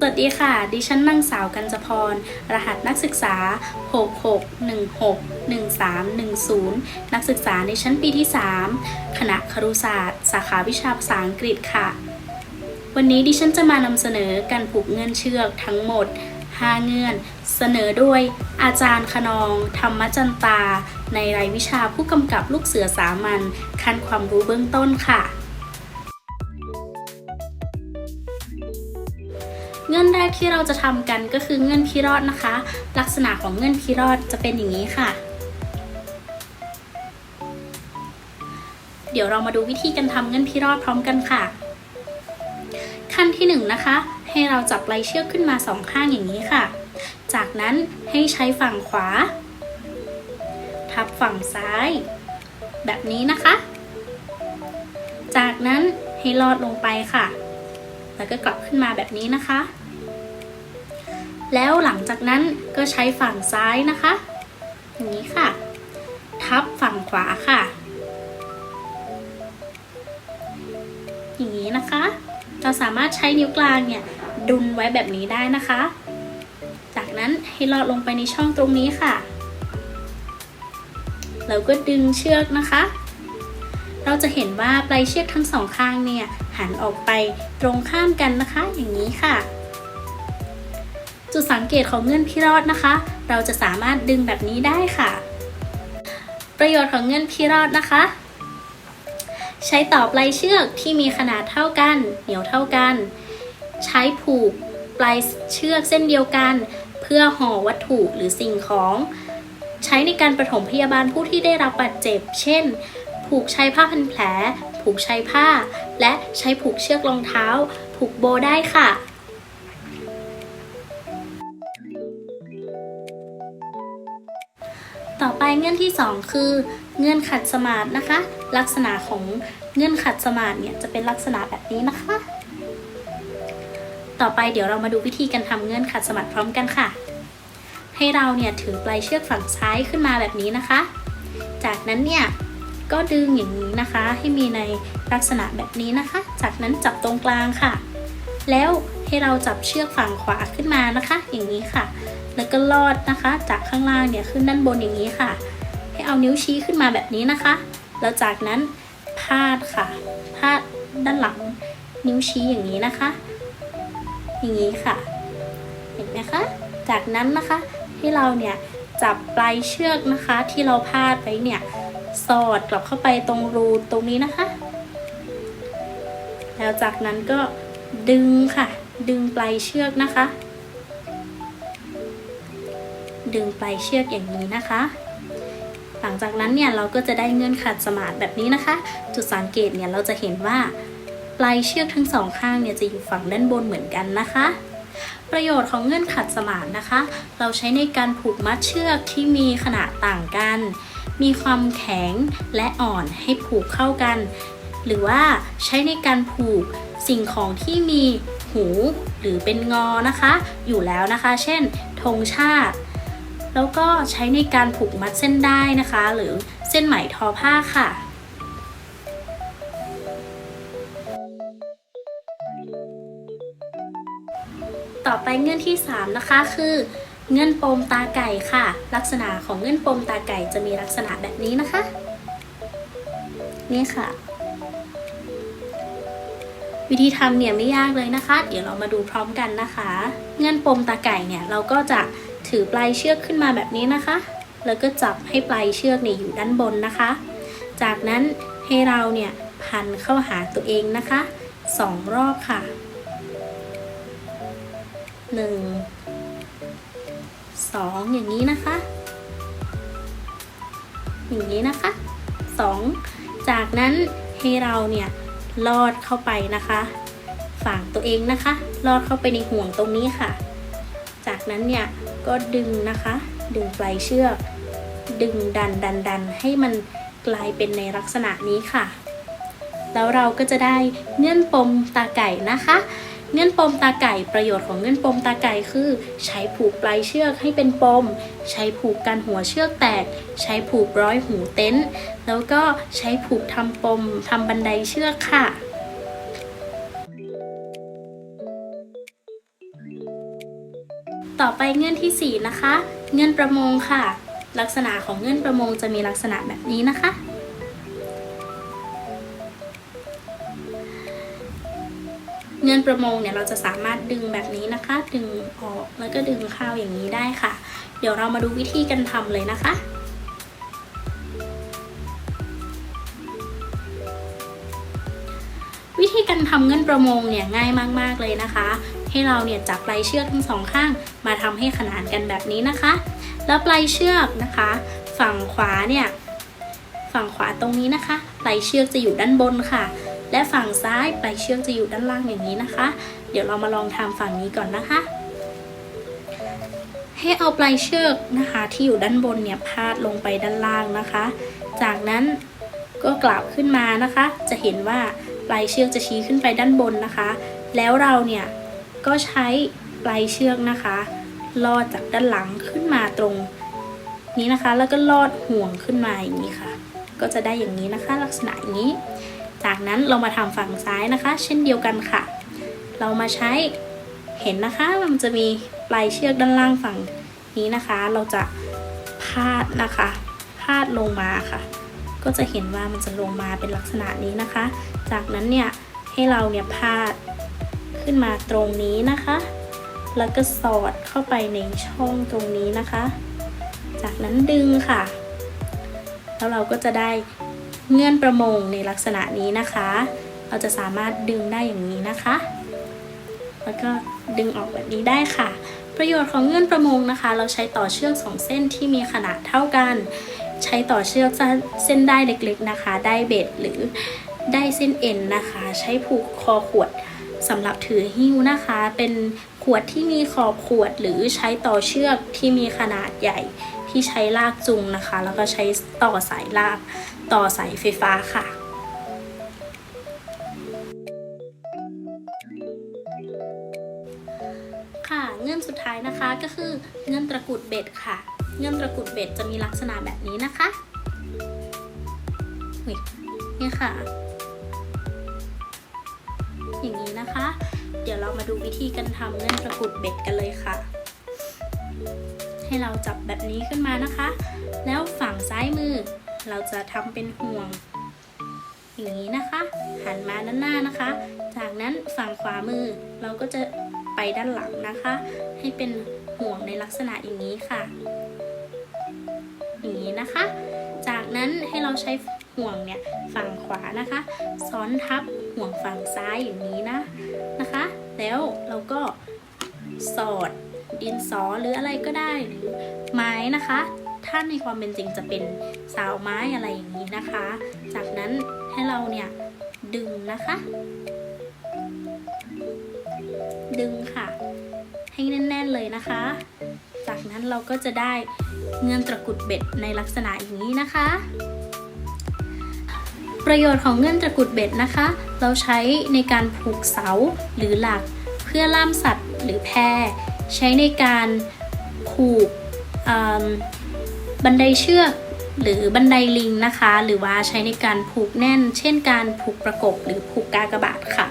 สวัสดีค่ะ ดิฉันนางสาวกัญจพร รหัสนักศึกษา 66161310 นักศึกษาในชั้นปีที่ 3 คณะครุศาสตร์ สาขาวิชาภาษาอังกฤษค่ะ วันนี้ดิฉันจะมานำเสนอการผูกเงื่อนเชือกทั้งหมด 5 เงื่อน เสนอโดยอาจารย์คนอง ธรรมจันตา ในรายวิชาผู้กำกับลูกเสือสามัญ ขั้นความรู้เบื้องต้นค่ะ เงื่อนแรกที่เราจะทำกันก็คือเงื่อนพิรอดนะคะ ลักษณะของเงื่อนพิรอดจะเป็นอย่างนี้ค่ะ เดี๋ยวเรามาดูวิธีการทำเงื่อนพิรอดพร้อมกันค่ะ ขั้นที่1นงนะคะ ให้เราจับไหลเชือกขึ้นมาสองข้างอย่างนี้ค่ะ จากนั้นให้ใช้ฝั่งขวา ทับฝั่งซ้าย แบบนี้นะคะ จากนั้นให้ลอดลงไปค่ะ แล้วก็กลับขึ้นมาแบบนี้นะคะ แล้วหลังจากนั้นก็ใช้ฝั่งซ้ายนะคะอย่างนี้ค่ะ ทับฝั่งขวาค่ะ อย่างนี้นะคะ เราสามารถใช้นิ้วกลางเนี่ยดุลไว้แบบนี้ได้นะคะ จากนั้นให้ลอดลงไปในช่องตรงนี้ค่ะแล้วก็ดึงเชือกนะคะ เราจะเห็นว่าปลายเชือกทั้งสองข้างเนี่ยหันออกไปตรงข้ามกันนะคะ อย่างนี้ค่ะ จุดสังเกตของเงื่อนพิรอดนะคะ เราจะสามารถดึงแบบนี้ได้ค่ะ ประโยชน์ของเงื่อนพิรอดนะคะ ใช้ต่อปลายเชือกที่มีขนาดเท่ากัน เหนียวเท่ากัน ใช้ผูกปลายเชือกเส้นเดียวกัน เพื่อห่อวัตถุหรือสิ่งของ ใช้ในการปฐมพยาบาลผู้ที่ได้รับบาดเจ็บ เช่น ผูกใช้ผ้าพันแผล ผูกใช้ผ้า และใช้ผูกเชือกรองเท้า ผูกโบได้ค่ะ ต่อไปเงื่อนที่ 2 คือ เงื่อนขัดสมาธินะคะ ลักษณะของเงื่อนขัดสมาธิเนี่ยจะเป็นลักษณะแบบนี้นะคะ ต่อไปเดี๋ยวเรามาดูวิธีการทำเงื่อนขัดสมาธิพร้อมกันค่ะ ให้เราเนี่ยถือปลายเชือกฝั่งซ้ายขึ้นมาแบบนี้นะคะ จากนั้นเนี่ยก็ดึงอย่างนี้นะคะ ให้มีในลักษณะแบบนี้นะคะ จากนั้นจับตรงกลางค่ะ แล้วให้เราจับเชือกฝั่งขวาขึ้นมานะคะ อย่างนี้ค่ะ แล้วก็ลอดนะคะ จากข้างล่างเนี่ยขึ้นด้านบนอย่างนี้ค่ะ ให้เอานิ้วชี้ขึ้นมาแบบนี้นะคะ แล้วจากนั้นพาดค่ะ พาดด้านหลังนิ้วชี้อย่างนี้นะคะ อย่างนี้ค่ะ เห็นไหมคะ จากนั้นนะคะให้เราเนี่ยจับปลายเชือกนะคะ ที่เราพาดไว้เนี่ยสอดกลับเข้าไปตรงรูตรงนี้นะคะ แล้วจากนั้นก็ดึงค่ะ ดึงปลายเชือกนะคะ ดึงปลายเชือกอย่างนี้นะคะ หลังจากนั้นเนี่ยเราก็จะได้เงื่อนขัดสมาธิแบบนี้นะคะ จุดสังเกตเนี่ยเราจะเห็นว่าปลายเชือกทั้งสองข้างเนี่ยจะอยู่ฝั่งด้านบนเหมือนกันนะคะ ประโยชน์ของเงื่อนขัดสมานนะคะ เราใช้ในการผูกมัดเชือกที่มีขนาดต่างกัน มีความแข็งและอ่อนให้ผูกเข้ากัน หรือว่าใช้ในการผูกสิ่งของที่มีหูหรือเป็นงอนะคะ อยู่แล้วนะคะ เช่นธงชาติ แล้วก็ใช้ในการผูกมัดเส้นได้นะคะ หรือเส้นไหมทอผ้าค่ะต่อไปเงื่อนที่ 3 นะคะคือ เงื่อนปมตาไก่ค่ะ ลักษณะของเงื่อนปมตาไก่จะมีลักษณะแบบนี้นะคะ นี่ค่ะ วิธีทำเนี่ยไม่ยากเลยนะคะ เดี๋ยวเรามาดูพร้อมกันนะคะ เงื่อนปมตาไก่เนี่ยเราก็จะ ถือปลายเชือกขึ้นมาแบบนี้นะคะ แล้วก็จับให้ปลายเชือกเนี่ยอยู่ด้านบนนะคะ จากนั้นให้เราเนี่ยพันเข้าหาตัวเองนะคะสองรอบค่ะหนึ่งสองอย่างนี้นะคะ อย่างนี้นะคะสองจากนั้นให้เราเนี่ยลอดเข้าไปนะคะฝั่งตัวเองนะคะ ลอดเข้าไปในห่วงตรงนี้ค่ะ จากนั้นเนี่ยก็ดึงนะคะ ดึงปลายเชือก ดึงดันดันดันให้มันกลายเป็นในลักษณะนี้ค่ะ แล้วเราก็จะได้เงื่อนปมตาไก่นะคะ เงื่อนปมตาไก่ประโยชน์ของเงื่อนปมตาไก่คือ ใช้ผูกปลายเชือกให้เป็นปม ใช้ผูกกันหัวเชือกแตก ใช้ผูกร้อยหูเต็นท์แล้วก็ใช้ผูกทำปมทำบันไดเชือกค่ะ ต่อไปเงื่อนที่ 4 นะคะ เงื่อนประมงค่ะ ลักษณะของเงื่อนประมงจะมีลักษณะแบบนี้นะคะ เงื่อนประมงเนี่ยเราจะสามารถดึงแบบนี้นะคะ ดึงออกแล้วก็ดึงเข้าอย่างนี้ได้ค่ะ เดี๋ยวเรามาดูวิธีการทำเลยนะคะ ธีการทำเงินประมงเนี่ยง่ายมากๆเลยนะคะ ให้เราเนี่ยจับปลายเชือกทั้งสองข้างมาทำให้ขนานกันแบบนี้นะคะ แล้วปลายเชือกนะคะ ฝั่งขวาเนี่ยฝั่งขวาตรงนี้นะคะ ปลายเชือกจะอยู่ด้านบนค่ะ และฝั่งซ้ายปลายเชือกจะอยู่ด้านล่างอย่างนี้นะคะ เดี๋ยวเรามาลองทำฝั่งนี้ก่อนนะคะ ให้เอาปลายเชือกนะคะที่อยู่ด้านบนเนี่ยพาดลงไปด้านล่างนะคะ จากนั้นก็กลับขึ้นมานะคะ จะเห็นว่า ปลายเชือกจะชี้ขึ้นไปด้านบนนะคะ แล้วเราเนี่ยก็ใช้ปลายเชือกนะคะลอดจากด้านหลังขึ้นมาตรงนี้นะคะ แล้วก็ลอดห่วงขึ้นมาอย่างนี้ค่ะ ก็จะได้อย่างนี้นะคะ ลักษณะอย่างนี้ จากนั้นเรามาทำฝั่งซ้ายนะคะ เช่นเดียวกันค่ะ เรามาใช้เห็นนะคะมันจะมีปลายเชือกด้านล่างฝั่งนี้นะคะ เราจะพาดนะคะพาดลงมาค่ะ ก็จะเห็นว่ามันจะลงมาเป็นลักษณะนี้นะคะ จากนั้นเนี่ยให้เราเนี่ยพาดขึ้นมาตรงนี้นะคะ แล้วก็สอดเข้าไปในช่องตรงนี้นะคะ จากนั้นดึงค่ะ แล้วเราก็จะได้เงื่อนประมงในลักษณะนี้นะคะ เราจะสามารถดึงได้อย่างนี้นะคะ แล้วก็ดึงออกแบบนี้ได้ค่ะ ประโยชน์ของเงื่อนประมงนะคะ เราใช้ต่อเชือกสองเส้นที่มีขนาดเท่ากัน ใช้ต่อเชือกเส้นได้เล็กๆนะคะ ได้เบ็ดหรือ ได้เส้นเอ็นนะคะ ใช้ผูกคอขวดสำหรับถือหิ้วนะคะ เป็นขวดที่มีขอบขวดหรือใช้ต่อเชือกที่มีขนาดใหญ่ ที่ใช้ลากจูงนะคะ แล้วก็ใช้ต่อสายลากต่อสายไฟฟ้าค่ะค่ะเงื่อนสุดท้ายนะคะก็คือเงื่อนตะกุดเบ็ดค่ะ เงื่อนตะกุดเบ็ดจะมีลักษณะแบบนี้นะคะนี่ค่ะ อย่างนี้นะคะ เดี๋ยวเรามาดูวิธีการทำเงื่อนตะกุดเบ็ดกันเลยค่ะ ให้เราจับแบบนี้ขึ้นมานะคะ แล้วฝั่งซ้ายมือ เราจะทำเป็นห่วง อย่างนี้นะคะ หันมาด้านหน้านะคะ จากนั้นฝั่งขวามือเราก็จะไปด้านหลังนะคะ ให้เป็นห่วงในลักษณะอย่างนี้ค่ะ อย่างนี้นะคะ จากนั้นให้เราใช้ ห่วงเนี่ยฝั่งขวานะคะ ซ้อนทับห่วงฝั่งซ้ายอย่างนี้นะนะคะ แล้วเราก็สอดดินสอหรืออะไรก็ได้หรือไม้นะคะ ถ้าในความเป็นจริงจะเป็นสาวไม้อะไรอย่างนี้นะคะ จากนั้นให้เราเนี่ยดึงนะคะ ดึงค่ะ ให้แน่น ๆเลยนะคะ จากนั้นเราก็จะได้เงื่อนตะกุดเบ็ดในลักษณะอย่างนี้นะคะ ประโยชน์ของเงื่อนตะกุดเบ็ดนะคะ เราใช้ในการผูกเสาหรือหลัก เพื่อล่ามสัตว์หรือแพใช้ในการผูกบันไดเชือกหรือบันไดลิงนะคะ หรือว่าใช้ในการผูกแน่น เช่นการผูกประกบหรือผูกกากบาทค่ะ